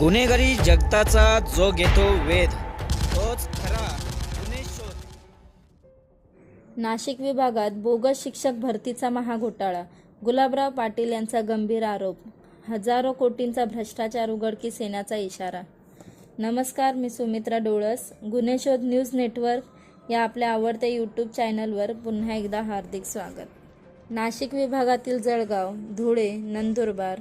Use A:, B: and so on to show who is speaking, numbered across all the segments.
A: गुन्हेगारी जगताचा जो घेतो वेध तोच खरा गुन्हे शोध.
B: नाशिक विभागात बोगस शिक्षक भरतीचा महाघोटाळा गुलाबराव पाटील यांचा गंभीर आरोप हजारो कोटींचा भ्रष्टाचार उघडकीस येण्याचा इशारा. नमस्कार मी सुमित्रा डोळस गुन्हेशोध न्यूज नेटवर्क या आपल्या आवडत्या यूट्यूब चॅनलवर पुन्हा एकदा हार्दिक स्वागत. नाशिक विभागातील जळगाव धुळे नंदुरबार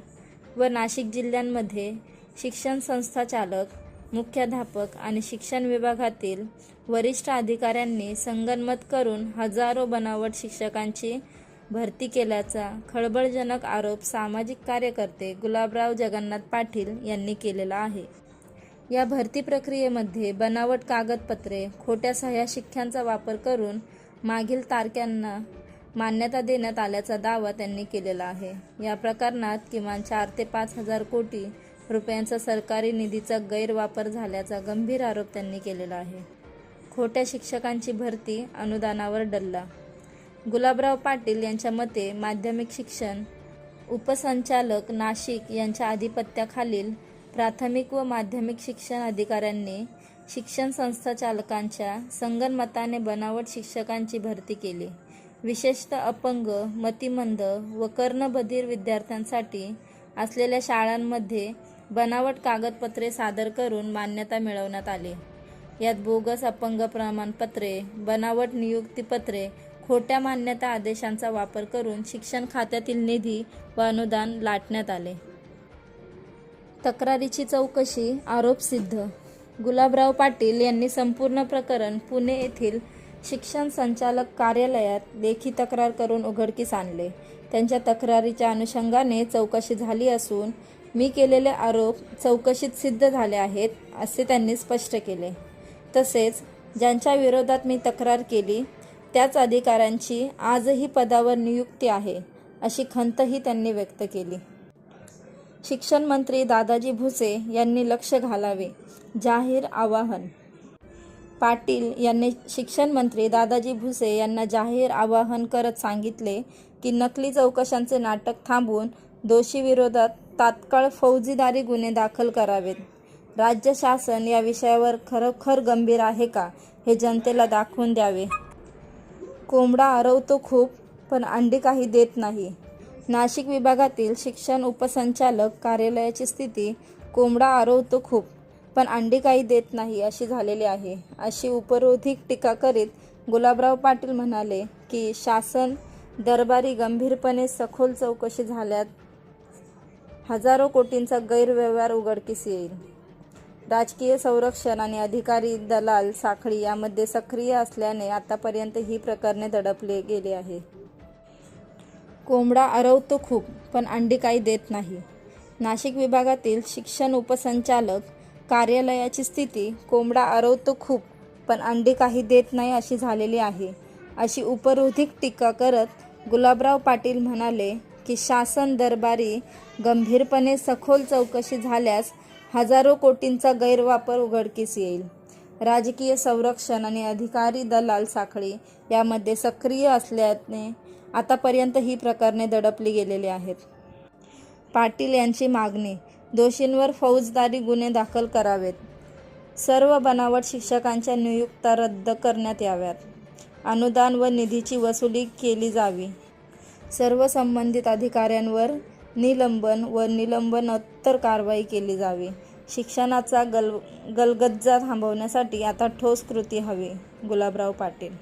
B: व नाशिक जिल्ह्यांमध्ये शिक्षण संस्था चालक मुख्याध्यापक आणि शिक्षण विभागातील वरिष्ठ अधिकाऱ्यांनी संगनमत करून हजारो बनावट शिक्षकांची भरती केल्याचा खळबळजनक आरोप सामाजिक कार्यकर्ते गुलाबराव जगन्नाथ पाटील यांनी केलेला आहे. या भरती प्रक्रियेमध्ये बनावट कागदपत्रे खोट्या सह्या शिक्ष्यांचा वापर करून मागील तारख्यांना मान्यता देण्यात आल्याचा दावा त्यांनी केलेला आहे. या प्रकरणात किमान चार ते पाच हजार कोटी रुपयांचा सरकारी निधीचा गैरवापर झाल्याचा गंभीर आरोप त्यांनी केलेला आहे. खोट्या शिक्षकांची भरती अनुदानावर डल्ला. गुलाबराव पाटील यांच्या मते माध्यमिक शिक्षण उपसंचालक नाशिक यांच्या आधिपत्याखालील प्राथमिक व माध्यमिक शिक्षण अधिकाऱ्यांनी शिक्षण संस्था चालकांच्या संगनमताने बनावट शिक्षकांची भरती केली. विशेषतः अपंग मतिमंद व कर्णबधीर विद्यार्थ्यांसाठी असलेल्या शाळांमध्ये बनावट कागदपत्रे सादर करून मान्यता मिळवण्यात आली. यात बोगस अपंग प्रमाणपत्रे बनावट नियुक्तीपत्रे खोट्या मान्यता आदेशांचा वापर करून शिक्षण खात्यातील निधी व अनुदान लाटण्यात आले. तक्रारीची चौकशी आरोप सिद्ध. गुलाबराव पाटील यांनी संपूर्ण प्रकरण पुणे येथील शिक्षण संचालक कार्यालयात लेखी तक्रार करून उघडकीस आणले. त्यांच्या तक्रारीच्या अनुषंगाने चौकशी झाली असून मी केलेले आरोप चौकशीत सिद्ध झाले आहेत असे त्यांनी स्पष्ट केले. तसेच ज्यांच्या विरोधात मी तक्रार केली त्याच अधिकाऱ्यांची आजही पदावर नियुक्ती आहे अशी खंतही त्यांनी व्यक्त केली. शिक्षण मंत्री दादाजी भुसे यांनी लक्ष घालावे जाहीर आवाहन. पाटील यांनी शिक्षण मंत्री दादाजी भुसे यांना जाहीर आवाहन करत सांगितले की नकली चौकशांचे नाटक थांबवून दोषीविरोधात तात्काळ फौजदारी गुन्हे दाखल करावेत. राज्य शासन या विषयावर खरोखर गंभीर आहे का हे जनतेला दाखवून द्यावे. कोंबडा आरवतो खूप पण अंडी काही देत नाही. नाशिक विभागातील शिक्षण उपसंचालक कार्यालयाची स्थिती कोंबडा आरवतो खूप पण अंडी काही देत नाही अशी झालेली आहे. अशी उपरोधिक टीका करीत गुलाबराव पाटील म्हणाले की शासन दरबारी गंभीरपणे सखोल चौकशी झाल्यात हजारो कोटींचा गैरव्यवहार उघडकीस येईल. राजकीय संरक्षण आणि अधिकारी दलाल साखळी यामध्ये सक्रिय असल्याने आतापर्यंत ही प्रकरणे दडपले गेले आहे कोंबडा अरवतो खूप पण अंडी काही देत नाही. नाशिक विभागातील शिक्षण उपसंचालक कार्यालयाची स्थिती कोंबडा अरवतो खूप पण अंडी काही देत नाही अशी झालेली आहे. अशी उपरोधिक टीका करत गुलाबराव पाटील म्हणाले की शासन दरबारी गंभीरपणे सखोल चौकशी झाल्यास हजारो कोटींचा गैरवापर उघडकीस येईल. राजकीय संरक्षण आणि अधिकारी दलाल साखळी यामध्ये सक्रिय असल्याने आतापर्यंत ही प्रकरणे दडपली गेलेली आहेत. पाटील यांची मागणी दोषींवर फौजदारी गुन्हे दाखल करावेत. सर्व बनावट शिक्षकांच्या नियुक्त्या रद्द करण्यात याव्यात. अनुदान व निधीची वसुली केली जावी. सर्व संबंधित अधिकाऱ्यांवर निलंबन व निलंबनोत्तर कारवाई केली जावी. शिक्षणाचा गल गलगज्जा थांबवण्यासाठी आता ठोस कृती हवी. गुलाबराव पाटील